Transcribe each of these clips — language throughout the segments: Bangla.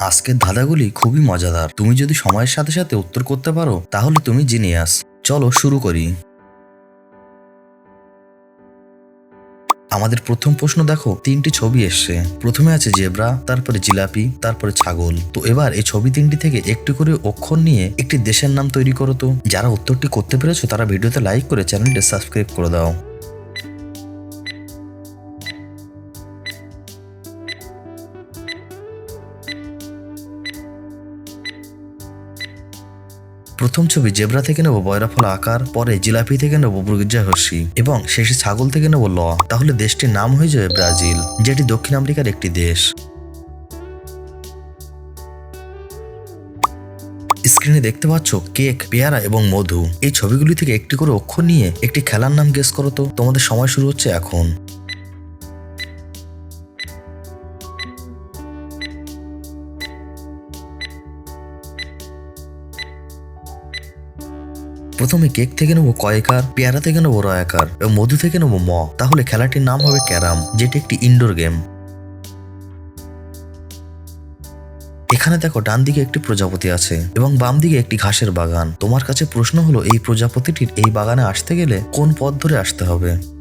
আজকের ধাঁধাগুলি খুবই মজাদার। তুমি যদি সময়ের সাথে সাথে উত্তর করতে পারো, তাহলে তুমি জিনিয়াস। চলো শুরু করি। আমাদের প্রথম প্রশ্ন দেখো, তিনটি ছবি এসছে। প্রথমে আছে জেব্রা, তারপরে জিলাপি, তারপরে ছাগল। তো এবার এই ছবি তিনটি থেকে একটি করে অক্ষর নিয়ে একটি দেশের নাম তৈরি করো তো। যারা উত্তরটি করতে পেরেছ, তারা ভিডিওতে লাইক করে চ্যানেলটি সাবস্ক্রাইব করে দাও। প্রথম ছবি জেব্রা থেকে নেব বয়রাফল আকার, পরে জিলাপি থেকে নেব বুর্গিজা হর্ষি এবং শেষে ছাগল থেকে নেব ল তাহলে দেশটির নাম হয়ে যাবে ব্রাজিল, যেটি দক্ষিণ আমেরিকার একটি দেশ। স্ক্রিনে দেখতে পাচ্ছ কেক, পেয়ারা এবং মধু। এই ছবিগুলি থেকে একটি করে অক্ষর নিয়ে একটি খেলার নাম গেস করো তো। তোমাদের সময় শুরু হচ্ছে এখন। প্রথমে কেক থেকে নেব কয়েকার পেয়ারা থেকে নেব রয়াকার এবং মধু থেকে নেব ম। তাহলে খেলাটির নাম হবে ক্যারাম, যেটি একটি ইনডোর গেম এখানে দেখো ডান দিকে একটি প্রজাপতি আছে, এবং বাম দিকে একটি ঘাসের বাগান। তোমার কাছে প্রশ্ন হলো, এই প্রজাপতিটির এই বাগানে আসতে গেলে কোন পথ ধরে আসতে হবে?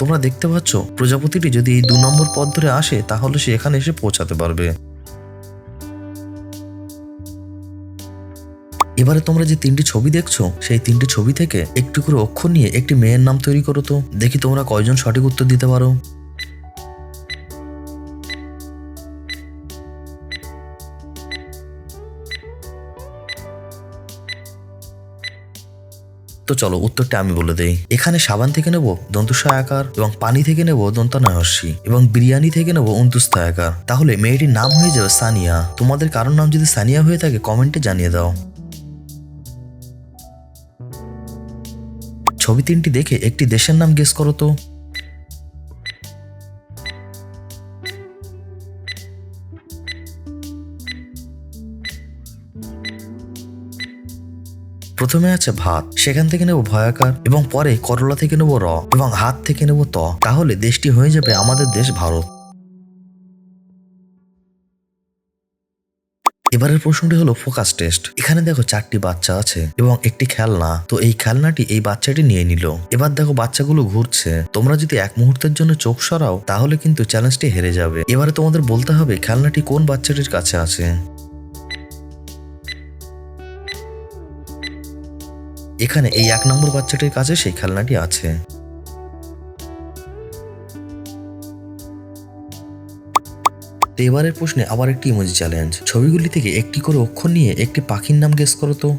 তোমরা দেখতে পাচ্ছ, প্রজাপতিটি যদি এই দু নম্বর পথ ধরে আসে, তাহলে সে এখানে এসে পৌঁছাতে পারবে। এবারে তোমরা যে তিনটি ছবি দেখছ, সেই তিনটি ছবি থেকে একটু করে অক্ষর নিয়ে একটি মেয়ের নাম তৈরি করো তো। দেখি তোমরা কয়জন সঠিক উত্তর দিতে পারো। তো চলো উত্তরটা আমি বলে দেই। এখানে সাবান থেকে নেব দন্তুসায়াকার এবং পানি থেকে নেব দন্তানহর্ষি এবং বিরিয়ানি থেকে নেব অন্তুস্থায়াকার তাহলে মেয়েটির নাম হয়ে যাবে সানিয়া। তোমাদের কারোর নাম যদি সানিয়া হয়ে থাকে, কমেন্টে জানিয়ে দাও। ছবি তিনটি দেখে একটি দেশের নাম গেস করো তো। প্রথমে আছে ভাত, সেখান থেকে নেব ভয়াকার, এবং পরে করলা থেকে নেব র, এবং হাত থেকে নেব ত। তাহলে দেশটি হয়ে যাবে আমাদের দেশ ভারত। এবারের প্রশ্নটি হলো ফোকাস টেস্ট। এখানে দেখো চারটি বাচ্চা আছে, এবং একটি খেলনা। তো এই খেলনাটি এই বাচ্চাটি নিয়ে নিল। এবার দেখো বাচ্চাগুলো ঘুরছে। তোমরা যদি এক মুহূর্তের জন্য চোখ সরাও, তাহলে কিন্তু চ্যালেঞ্জটি হেরে যাবে। এবারে তোমাদের বলতে হবে, খেলনাটি কোন বাচ্চাটির কাছে আছে? এখানে এই এক নম্বর বাচ্চাটির কাছে সেই খেলনাটি আছে। এবারের প্রশ্নে আবার একটি ইমোজি চ্যালেঞ্জ ছবিগুলি থেকে একটি করে অক্ষর নিয়ে একটি পাখির নাম গেস করো তো।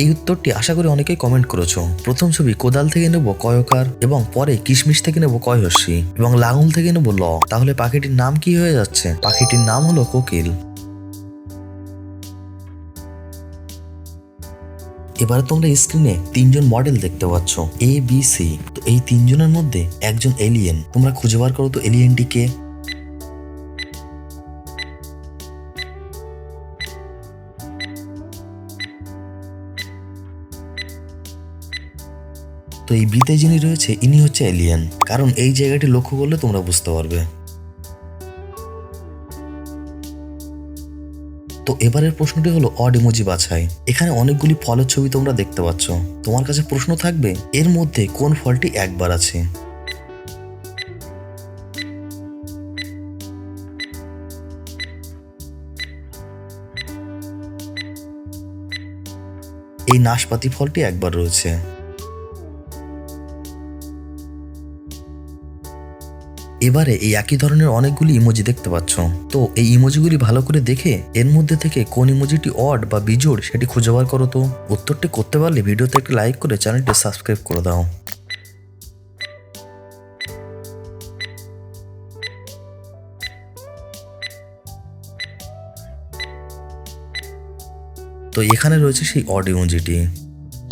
এই উত্তরটি আশা করি অনেকেই কমেন্ট করেছ। প্রথম ছবি কোদাল থেকে নেব কয়কার এবং পরে কিশমিশ থেকে নেব কয়হর্ষি এবং লাঙল থেকে নেব ল। তাহলে পাখিটির নাম কি হয়ে যাচ্ছে? পাখিটির নাম হলো কোকিল। এবারে তোমরা স্ক্রিনে তিনজন মডেল দেখতে পাচ্ছ এ বি সি তো এই তিনজনের মধ্যে একজন এলিয়েন তোমরা খুঁজে বার করো তো এলিয়েনটি এই বিতে যিনি রয়েছে, ইনি হচ্ছে এলিয়েন কারণ এই জায়গাটি লক্ষ্য করলে তোমরা বুঝতে পারবে। তো এবারের প্রশ্নটি হলো অড ইমোজি বাছাই। এখানে অনেকগুলি ফলের ছবি তোমরা দেখতে পাচ্ছ। তোমার কাছে প্রশ্ন থাকবে, এর মধ্যে কোন ফলটি একবার আছে? এই নাশপাতি ফলটি একবার রয়েছে। এবারে এই একই ধরনের অনেকগুলি ইমোজি দেখতে পাচ্ছ। তো এই ইমোজিগুলি ভালো করে দেখে এর মধ্যে থেকে কোন ইমোজিটি অড বা বিজোড় সেটি খুঁজে বার করো তো। উত্তরটি করতে পারলে ভিডিওতে একটা লাইক করে চ্যানেলটি সাবস্ক্রাইব করে দাও। তো এখানে রয়েছে সেই অড ইমোজিটি।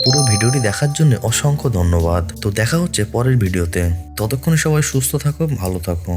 পুরো ভিডিওটি দেখার জন্য অসংখ্য ধন্যবাদ। তো দেখা হচ্ছে পরের ভিডিওতে। ততক্ষণে সবাই সুস্থ থাকো, ভালো থাকো।